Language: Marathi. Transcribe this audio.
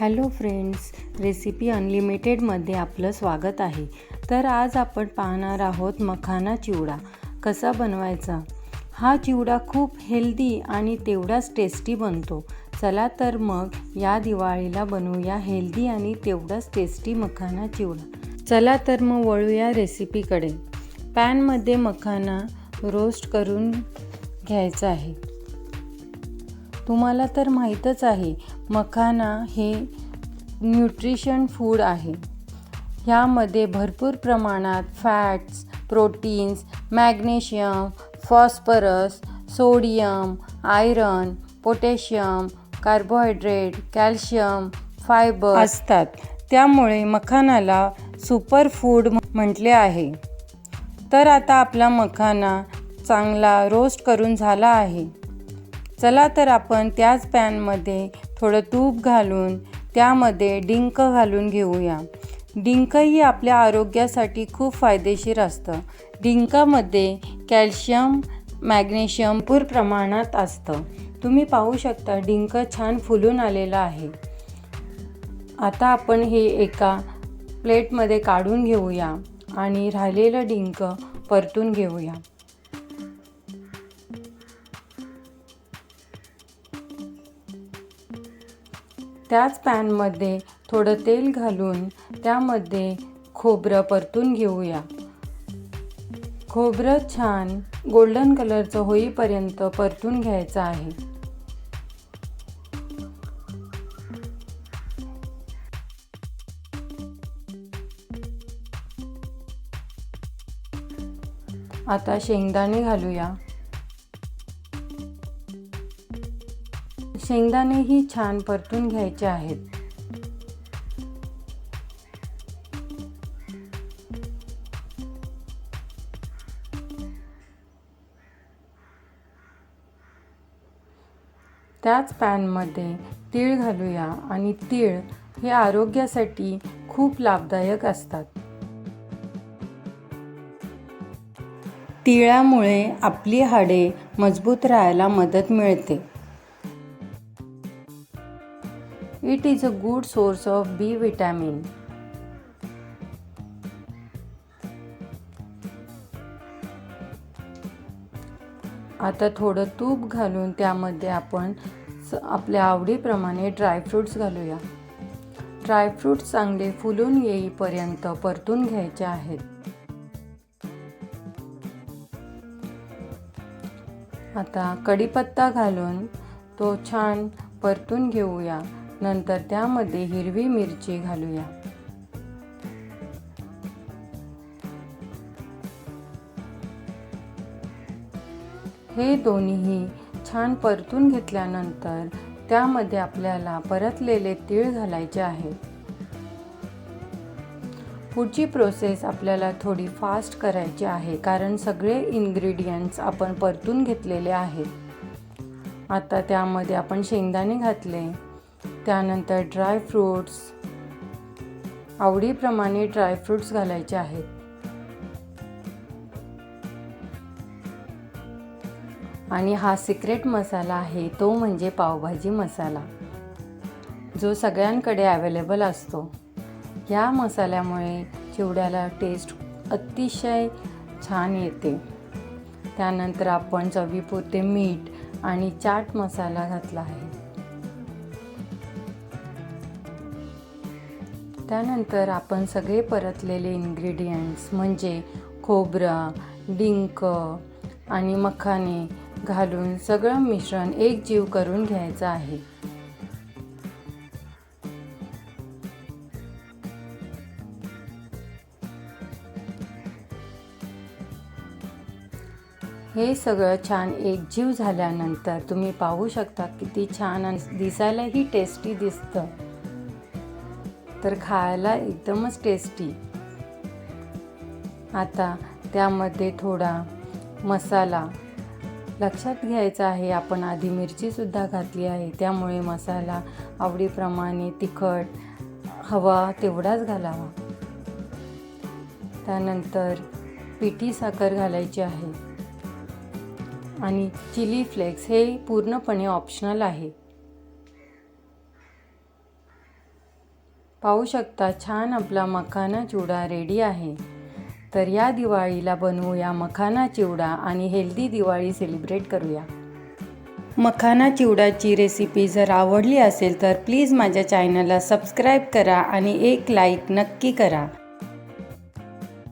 हॅलो फ्रेंड्स रेसिपी अनलिमिटेडमध्ये आपलं स्वागत आहे. तर आज आपण पाहणार आहोत मखाना चिवडा. कसा बनवायचा? हा चिवडा खूप हेल्दी आणि तेवढाच टेस्टी बनतो. चला तर मग या दिवाळीला बनवूया हेल्दी आणि तेवढाच टेस्टी मखाना चिवडा. चला तर मग वळूया रेसिपीकडे. पॅनमध्ये मखाना रोस्ट करून घ्यायचा आहे. तुम्हाला तर माहीतच आहे मखाना हे न्यूट्रिशन फूड आहे. ह्यामध्ये भरपूर प्रमाणात fats proteins magnesium phosphorus sodium iron potassium carbohydrate calcium fibre असतात. त्यामुळे मखानाला सुपर फूड म्हटले आहे. तर आता आपला मखाना चांगला रोस्ट करून झाला आहे. चला तर आपण त्याच पॅनमध्ये थोडं तूप घालून त्यामध्ये डिंक घालून घेऊया. डिंकही आपल्या आरोग्यासाठी खूप फायदेशीर असतं. डिंकामध्ये कॅल्शियम मॅग्नेशियम भरपूर प्रमाणात असतं. तुम्ही पाहू शकता डिंक छान फुलून आलेलं आहे. आता आपण हे एका प्लेटमध्ये काढून घेऊया आणि राहिलेलं डिंक परतून घेऊया. त्याच पॅनमध्ये थोडं तेल घालून त्यामध्ये खोबरं परतून घेऊया. खोबरं छान गोल्डन कलरचं होईपर्यंत परतून घ्यायचं आहे. आता शेंगदाणे घालूया. शेंगदाणेही छान परतून घ्यायचे आहेत. त्याच पॅनमध्ये तीळ घालूया आणि तीळ हे आरोग्यासाठी खूप लाभदायक असतात. तिळामुळे आपली हाडे मजबूत राहायला मदत मिळते. It is a good source of B vitamin आता थोडं तूप घालून त्यामध्ये आपण आपल्या आवडीप्रमाणे ड्रायफ्रूट्स घालूया. ड्रायफ्रूट्स चांगले फुलून येईपर्यंत परतून घ्यायचे आहेत. आता कढीपत्ता घालून तो छान परतून घेऊया. नंतर त्यामध्ये हिरवी मिरची घालूया. हे दोन्हीही छान परतून घेतल्यानंतर त्यामध्ये आपल्याला परतलेले तीळ घालायचे आहे. पुढची प्रोसेस आपल्याला थोडी फास्ट करायची आहे कारण सगळे इन्ग्रेडियंट्स आपण परतून घेतलेले आहेत. आता त्यामध्ये आपण शेंगदाणे घातले. त्यानंतर ड्रायफ्रूट्स आवडीप्रमाणे ड्रायफ्रूट्स घालायचे आहेत. आणि हा सिक्रेट मसाला आहे तो म्हणजे पावभाजी मसाला जो सगळ्यांकडे अवेलेबल असतो. या मसाल्यामुळे चिवड्याला टेस्ट अतिशय छान येते. त्यानंतर आपण चवीपुरते मीठ आणि चाट मसाला घातला आहे. त्यानंतर आपण सगळे परतलेले इन्ग्रेडियंट्स म्हणजे खोबरं डिंक आणि मखाने घालून सगळं मिश्रण एक जीव करून घ्यायचं आहे. हे सगळं छान एकजीव झाल्यानंतर तुम्ही पाहू शकता किती छान आणि दिसायलाही टेस्टी दिसतं. तर खायला एकदमच टेस्टी आता त्यामध्ये थोडा मसाला. लक्षात घ्यायचा आहे आपण आधी मिरचीसुद्धा घातली आहे. त्यामुळे मसाला आवडीप्रमाणे तिखट हवा तेवढाच घालावा. त्यानंतर पिठी साखर घालायची आहे. आणि चिली फ्लेक्स हे पूर्णपणे ऑप्शनल आहे. पाहू शकता छान आपला मखाना चिवडा रेडी आहे. तर या दिवाळीला बनवूया मखाना चिवडा आणि हेल्दी दिवाळी सेलिब्रेट करूया. मखाना चिवडाची रेसिपी जर आवडली असेल तर प्लीज माझ्या चॅनलला सबस्क्राईब करा आणि एक लाईक नक्की करा.